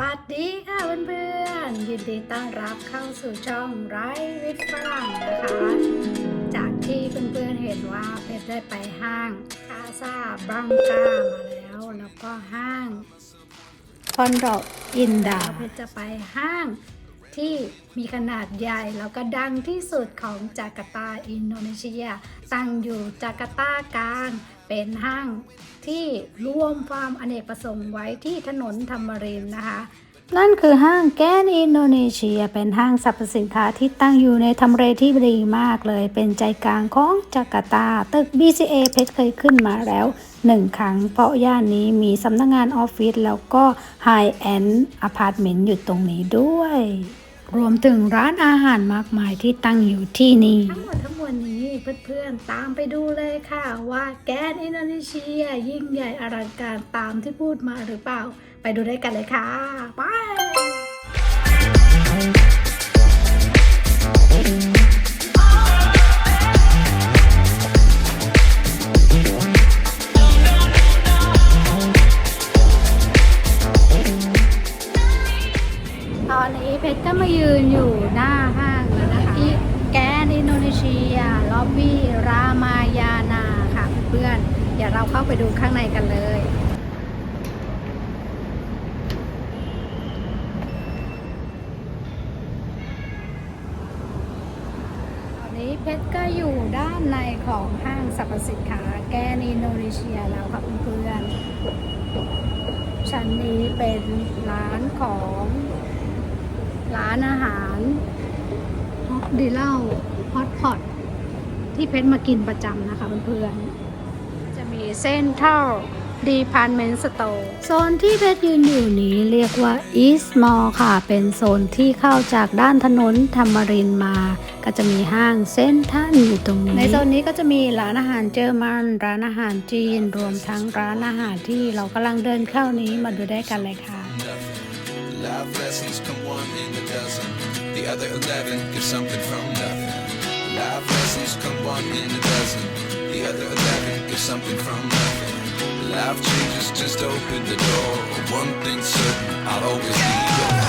วัสดีค่ะเพื่อนๆ ยินดีต้อนรับเข้าสู่ช่องไรวิทฝรั่งนะคะ จากที่เพื่อนๆเห็นว่าเพชรได้ไปห้างคาซาบังกามาแล้ว แล้วก็ห้างคอนโดอินดาเพชรจะไปห้างที่มีขนาดใหญ่แล้วก็ดังที่สุดของจาการ์ตาอินโดนีเซีย ตั้งอยู่จาการ์ตากลาง เป็นห้างที่รวมความอเนกประสงค์ไว้ที่ถนนธรรมรินนะคะ นั่นคือห้างแกนอินโดนีเซีย เป็นห้างสรรพสินค้าที่ตั้งอยู่ในทำเลที่ดีมากเลย เป็นใจกลางของจาการ์ตา ตึก BCA เพชรเคยขึ้นมาแล้วหนึ่งครั้ง เพราะย่านนี้มีสำนักงงานออฟฟิศแล้วก็ไฮแอนด์อพาร์ตเมนต์อยู่ตรงนี้ด้วย รวมถึงร้านอาหารมากมายที่ตั้งอยู่ที่นี่ ทั้งหมดทั้งมวลนี้เพื่อนๆตามไปดูเลยค่ะ ว่าแกนอินโดนีเซียยิ่งใหญ่อลังการตามที่พูดมาหรือเปล่า ไปดูด้วยกันเลยค่ะ ไป เพื่อน เดี๋ยวเราเข้าไปดูข้างในกันเลย ตอนนี้เพชรก็อยู่ด้านในของห้างสรรพสินค้าแกนอินโดนีเซียแล้วค่ะเพื่อนๆชั้นนี้เป็นร้านของร้านอาหารฮอตดีเล่าฮอตพอตที่เพชรมากินประจำนะคะเพื่อนๆ เส้นเท่าดีพาร์ตเมนต์สโตร์โซนที่เพชรยืนอยู่นี้เรียกว่า East Mall ค่ะ เป็นโซนที่เข้าจากด้านถนนธรรมรินทร์มา ก็จะมีห้างเส้นท่านอยู่ตรงนี้ ในโซนนี้ก็จะมีร้านอาหารเจอร์มันร้านอาหารจีน รวมทั้งร้านอาหารที่เรากำลังเดินเข้านี้มาดูได้กันเลยค่ะ Life lessons come one in a dozen. The other eleven get something from nothing. Life lessons come one in a dozen. The other eleven get something from nothing. Life changes, just open the door. One thing's certain, I'll always be yours.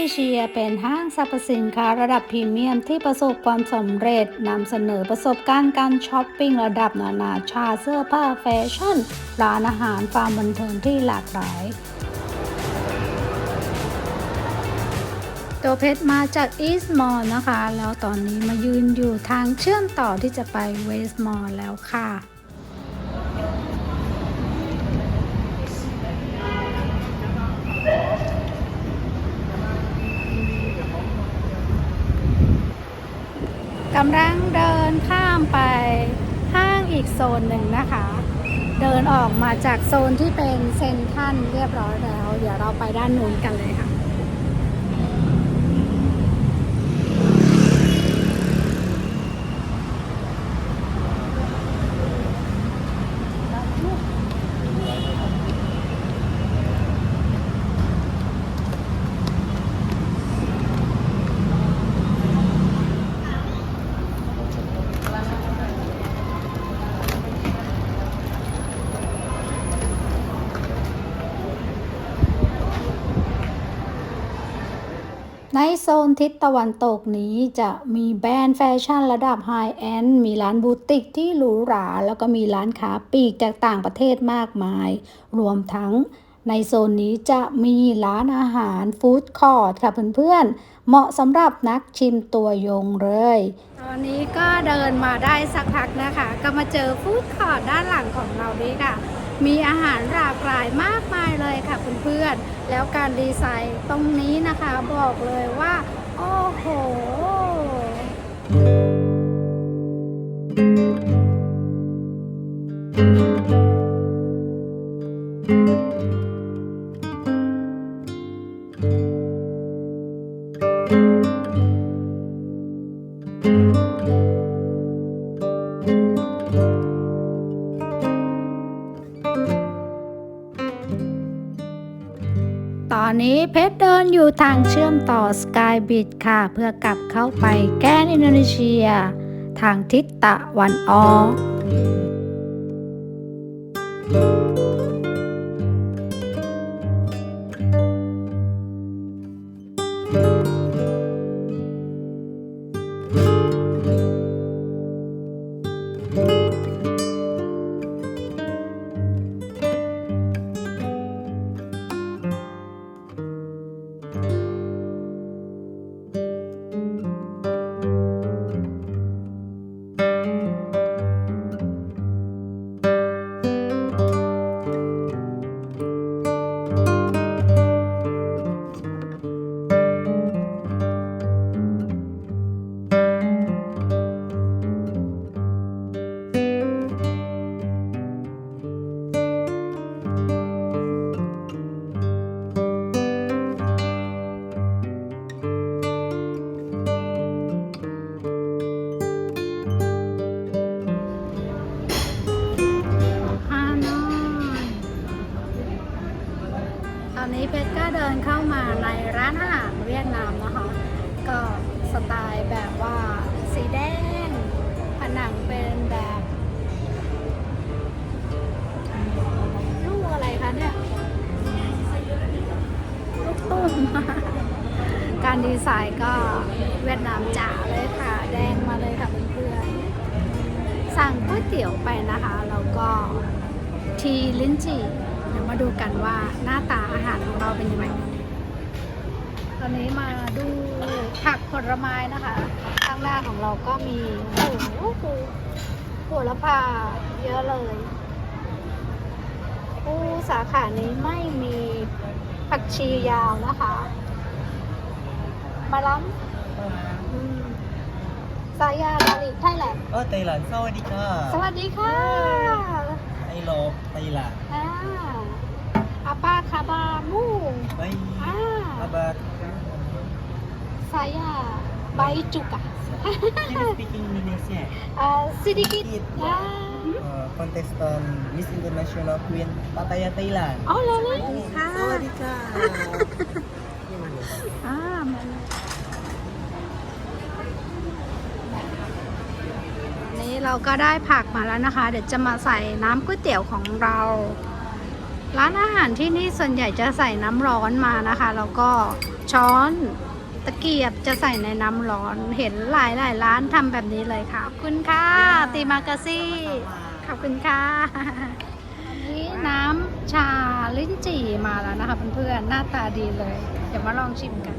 นอินโดนีเซียเป็นห้างสรรพสินค้าระดับพรีเมียมที่ประสบความสำเร็จนำเสนอประสบการณ์การช้อปปิ้งระดับนานาชาติเสื้อผ้าแฟชั่น ร้านอาหารฟาร์มบันเทิงที่หลากหลายตัวเพชรมาจากอีสต์มอลนะคะ แล้วตอนนี้มายืนอยู่ทางเชื่อมต่อที่จะไปเวสต์มอลแล้วค่ะ กำลังเดินข้ามไปห้างอีกโซนหนึ่งนะคะ เดินออกมาจากโซนที่เป็นเซนทันเรียบร้อยแล้ว เดี๋ยวเราไปด้านนู้นกันเลยค่ะ ในโซนทิศตะวันตกนี้จะมีแบรนด์แฟชั่นระดับไฮแอนด์มีร้านบูติกที่หรูหรา แล้วก็มีร้านค้าปลีกจากต่างประเทศมากมาย รวมทั้งในโซนนี้จะมีร้านอาหารฟู้ดคอร์ทค่ะเพื่อนๆ เหมาะสำหรับนักชิมตัวยงเลย ตอนนี้ก็เดินมาได้สักพักนะคะ ก็มาเจอฟู้ดคอร์ทด้านหลังของเรานี่ค่ะ มีอาหารหลากหลายมากมายเลยค่ะเพื่อนๆ แล้วการดีไซน์ตรงนี้นะคะบอกเลยว่า โอ้โห ตอนนี้เพชรเดินอยู่ทางเชื่อมต่อสกายบิดค่ะ เพื่อกลับเข้าไปแกนอินโดนีเซีย ทางทิศตะวันออก เป็นแบบลูกอะไรคะเนี่ยลูกตุ้มการดีไซน์ก็เวียดนามจ๋าเลยค่ะ แดงมาเลยค่ะเพื่อนๆสั่งก๋วยเตี๋ยวไปนะคะ แล้วก็ทีลิ้นจี่เดี๋ยวมาดูกันว่าหน้าตาอาหารของเราเป็นยังไงตอนนี้มาดูผักผลไม้นะคะ ข้างหน้าของเราก็มีโอ้โห โหระพาเยอะเลยผู้สาขานี้ไม่มีผักชียาวนะคะ มาล้ำอืมสายาลาลิไทยแลนด์ Oh, Thailand. Sawadika. สวัสดีค่ะ I love Thailand. อ่าอาปาคาบามู Bye. อ่า Kabar. สายาใบจุกอะ Can you speak Indonesia? อ่าซิดิกิต Sedikit. อ่า Uh, contestant Miss International Queen Pattaya Thailand. อ๋อแล้วเลยค่ะ Sawadika. อ่ามันอันนี้เราก็ได้ผักมาแล้วนะคะ เดี๋ยวจะมาใส่น้ำก๋วยเตี๋ยวของเรา ร้านอาหารที่นี่ส่วนใหญ่จะใส่น้ำร้อนมานะคะ แล้วก็ช้อน ตะเกียบจะใส่ในน้ำร้อนเห็นหลายหลายๆร้านทำแบบนี้เลยค่ะ ขอบคุณค่ะ ตีมากาซี่ ขอบคุณค่ะอันนี้น้ำชาลิ้นจี่มาแล้วนะคะเพื่อนๆหน้าตาดีเลย เดี๋ยวมาลองชิมกัน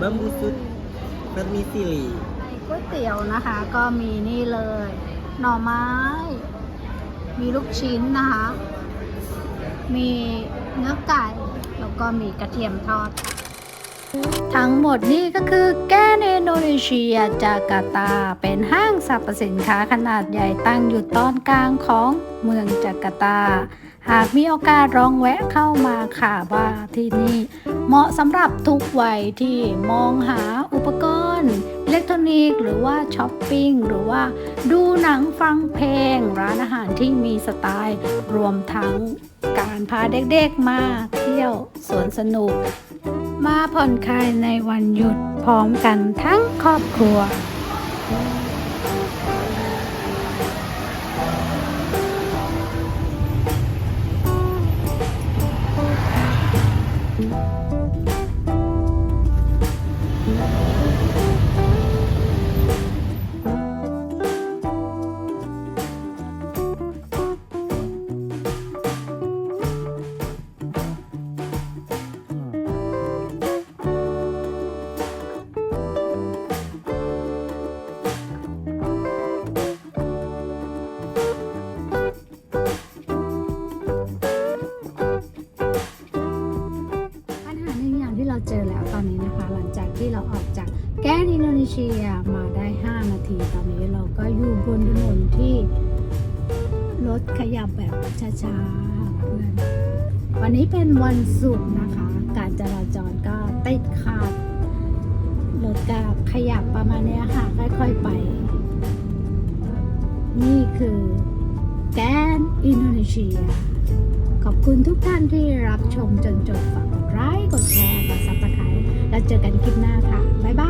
Bambu Sud Vermicelli. ใน ก๋วยเตี๋ยวนะคะ ก็มีนี่เลย หน่อไม้ มีลูกชิ้นนะคะ มีเนื้อไก่ แล้วก็มีกระเทียมทอด ทั้งหมดนี่ก็คือแกนอินโดนีเซียจาการ์ตา เป็นห้างสรรพสินค้าขนาดใหญ่ตั้งอยู่ตอนกลางของเมืองจาการ์ตา หากมีโอกาสลองแวะเข้ามาค่ะว่าที่นี่เหมาะสำหรับทุกวัยที่มองหาอุปกรณ์ เล็กทรอนิกส์หรือว่าช้อปปิ้งหรือว่าดูหนังฟังเพลง ร้านอาหารที่มีสไตล์ รวมทั้งการพาเด็กๆมาเที่ยวสวนสนุก มาผ่อนคลายในวันหยุดพร้อมกันทั้งครอบครัว รถขยับแบบช้าๆเพื่อนวันนี้เป็นวันศุกร์นะคะ การจราจรก็ติดขัดรถก็ขยับประมาณนี้ค่ะ ค่อยๆไป นี่คือแกนอินโดนีเซีย ขอบคุณทุกท่านที่รับชมจนจบฝากกดไลค์กดแชร์กดซับสไครต์แล้วเจอกันคลิปหน้าค่ะ บ๊ายบาย